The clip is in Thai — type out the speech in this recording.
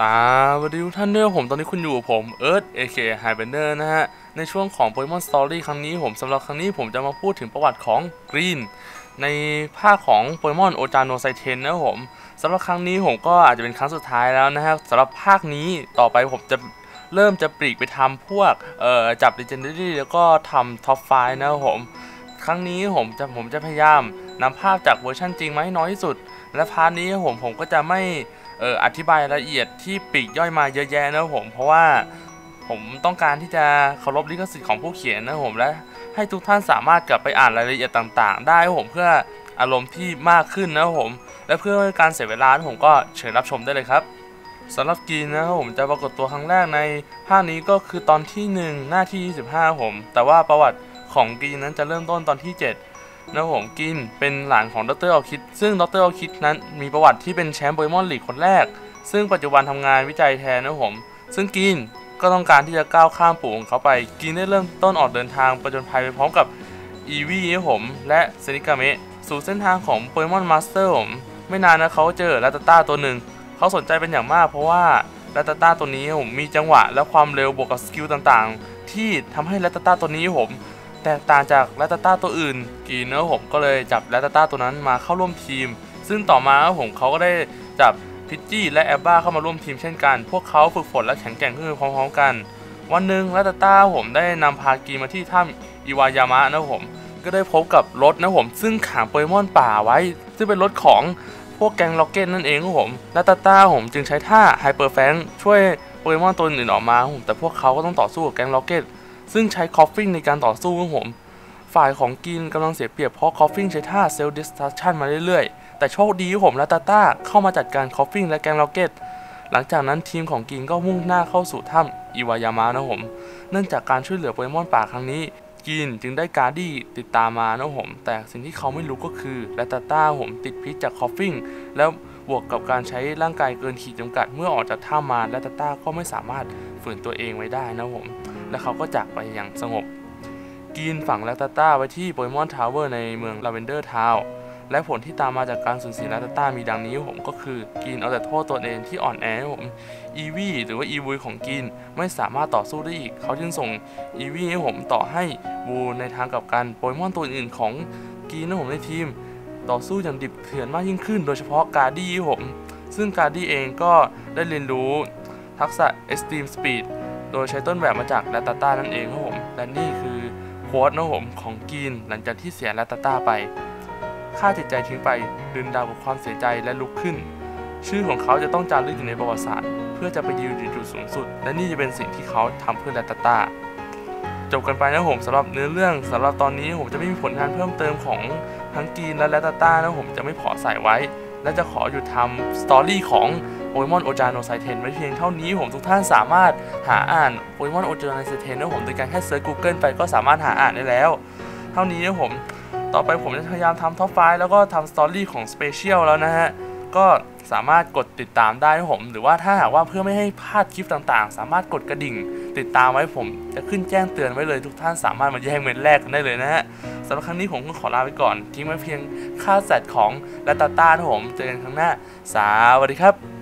สวัสดีทุกท่านด้วยผมตอนนี้คุณอยู่กับผมเอิร์ธเอเคไฮเบนเดอร์นะฮะ ในช่วงของโปเกมอนสตอรี่ครั้งนี้ผมสำหรับครั้งนี้ผมจะมาพูดถึงประวัติของกรีนในภาคของโปเกมอนโอจานโนไซเทนนะครับผมสำหรับครั้งนี้ผมก็อาจจะเป็นครั้งสุดท้ายแล้วนะฮะสำหรับภาคนี้ต่อไปผมจะเริ่มจะปลีกไปทำพวกเอ่อจับ Legendary แล้วก็ทำท็อปไฟนะครับผมครั้งนี้ผมจะผมจะพยายามนำภาพจากเวอร์ชันจริงมาให้น้อยที่สุด และพาร์ทนี้ผมผมก็จะไม่ เอ่ออธิบายรายละเอียดที่ปีกย่อยมาเยอะแยะนะผม เพราะว่าผมต้องการที่จะเคารพลิขสิทธิ์ของผู้เขียนนะผมและให้ทุกท่านสามารถกลับไปอ่านรายละเอียดต่างๆ ได้ผมเพื่ออารมณ์ที่มากขึ้นนะผม และเพื่อการเสียเวลาผมก็เชิญรับชมได้เลยครับสำหรับกีนนะครับผมจะปรากฏตัวครั้งแรกในภาคนี้ก็คือตอนที่ 1 หน้าที่ 25ครับผม แต่ว่าประวัติของกีนนั้นจะเริ่มต้นตอนที่ 7 นะผมกินเป็นหลานของดรออคิด ซึ่งดรออคิดนั้นมีประวัติที่เป็นแชมป์โปเกมอนลีกคนแรก ซึ่งปัจจุบันทำงานวิจัยแทนนะผมซึ่งกินก็ต้องการที่จะก้าวข้ามปู่ของเขาไป กินได้เริ่มต้นออกเดินทางประจนภัยไปพร้อมกับอีวีนะผมและเซนิกาเมะสู่เส้นทางของโปเกมอนมาสเตอร์ผมไม่นานนะเขาเจอลาตาต้าตัวหนึ่ง เขาสนใจเป็นอย่างมากเพราะว่าลาตาต้าตัวนี้ผมมีจังหวะและความเร็วบวกกับสกิลต่างๆ ที่ทำให้ลาตาต้าตัวนี้ผม แตกต่างจากแรตตาต้าตัวอื่น กีเนอร์ผมก็เลยจับแรตตาต้าตัวนั้นมาเข้าร่วมทีม ซึ่งต่อมาผมเขาก็ได้จับพิจจี้และแอบบ้าเข้ามาร่วมทีมเช่นกัน พวกเขาฝึกฝนและแข็งแกร่งขึ้นพร้อมๆกัน วันหนึ่งแรตตาต้าผมได้นำพากีมาที่ถ้ำอิวายามะนะผมก็ได้พบกับรถนะผม ซึ่งขังโปเกมอนป่าไว้ ซึ่งเป็นรถของพวกแกงล็อกเก็ตนั่นเองครับผมแรตตาต้าผมจึงใช้ท่าไฮเปอร์แฟงช่วยโปเกมอนตัวอื่นออกมาผมแต่พวกเขาก็ต้องต่อสู้กับแกงล็อกเก็ต ซึ่งใช้คอฟฟิ้งในการต่อสู้ครับผม ฝ่ายของกินกำลังเสียเปรียบเพราะคอฟฟิงใช้ท่าเซลล์ดิสทัชชันมาเรื่อยๆ แต่โชคดีที่ผมและตาต้าเข้ามาจัดการคอฟฟิงและแกงล็อกเก็ตหลังจากนั้นทีมของกินก็มุ่งหน้าเข้าสู่ถ้ำอิวายามะนะผม เนื่องจากการช่วยเหลือโปเกมอนป่าครั้งนี้กินจึงได้การ์ดี้ติดตามมานะผม แต่สิ่งที่เขาไม่รู้ก็คือและตาต้าผมติดพิษจากคอฟฟิงแล้วบวกกับการใช้ร่างกายเกินขีดจำกัดเมื่อออกจากถ้ำมาและตาต้าก็ไม่สามารถฝืนตัวเองไว้ได้นะผม และเขาก็จากไปอย่างสงบกินฝังแลตตาต้าไว้ที่โปเกมอนทาวเวอร์ในเมืองลาเวนเดอร์ทาวและผลที่ตามมาจากการสูญเสียแลตตาต้ามีดังนี้ผมก็คือกินเอาแต่โทษตัวเองที่อ่อนแอครับผมอีวี่หรือว่าอีวูของกินไม่สามารถต่อสู้ได้อีก เขาจึงส่งอีวี่ให้ผมต่อให้บูในทางกับกันโปเกมอนตัวอื่นของกินนะผมในทีม ต่อสู้อย่างดิบเถื่อนมากยิ่งขึ้น โดยเฉพาะการดี้ผมซึ่งการดี้เองก็ได้เรียนรู้ทักษะ Extreme Speed ดยใช้ต้นแบบมาจากแลตตาต้านั่นเองครับผม และนี่คือโค้ดนะผมของกีนหลังจากที่เสียแลตตาต้าไปฆ่าจิตใจทิ้งไปลืนดาวกับความเสียใจและลุกขึ้น ชื่อของเขาจะต้องจารึกอยู่ในประวัติศาสตร์ เพื่อจะไปยืนอยู่จุดสูงสุด และนี่จะเป็นสิ่งที่เขาทำเพื่อแลตตาต้าจบกันไปนะผมสำหรับเนื้อเรื่องสำหรับตอนนี้ผมจะไม่มีผลงานเพิ่มเติมของทั้งกีนและแลตตาต้านะผมจะไม่ขอใส่ไว้ และจะขอหยุดทำสตอรี่ของ โปเกมอนโอจานโนไซเทนไว้เพียงเท่านี้ผมทุกท่านสามารถหาอ่านโปเกมอนโอจานโนไซเทนนะผมโดยการแค่เซิร์ช Google ไปก็สามารถหาอ่านได้แล้ว เท่านี้นะผมต่อไปผมจะพยายามทำท็อปไฟแล้วก็ทำสตอรี่ของสเปเชียลแล้วนะฮะก็สามารถกดติดตามได้นะผม หรือว่าถ้าหากว่าเพื่อไม่ให้พลาดคลิปต่างๆ สามารถกดกระดิ่ง ติดตามไว้ผม จะขึ้นแจ้งเตือนไว้เลยทุกท่านสามารถมาแย่งเมนแรกกันได้เลยนะฮะสำหรับครั้งนี้ผมก็ขอลาไปก่อน ทิ้งไว้เพียงค่าแซดของและตาต้านะผม เจอกันครั้งหน้า สวัสดีครับ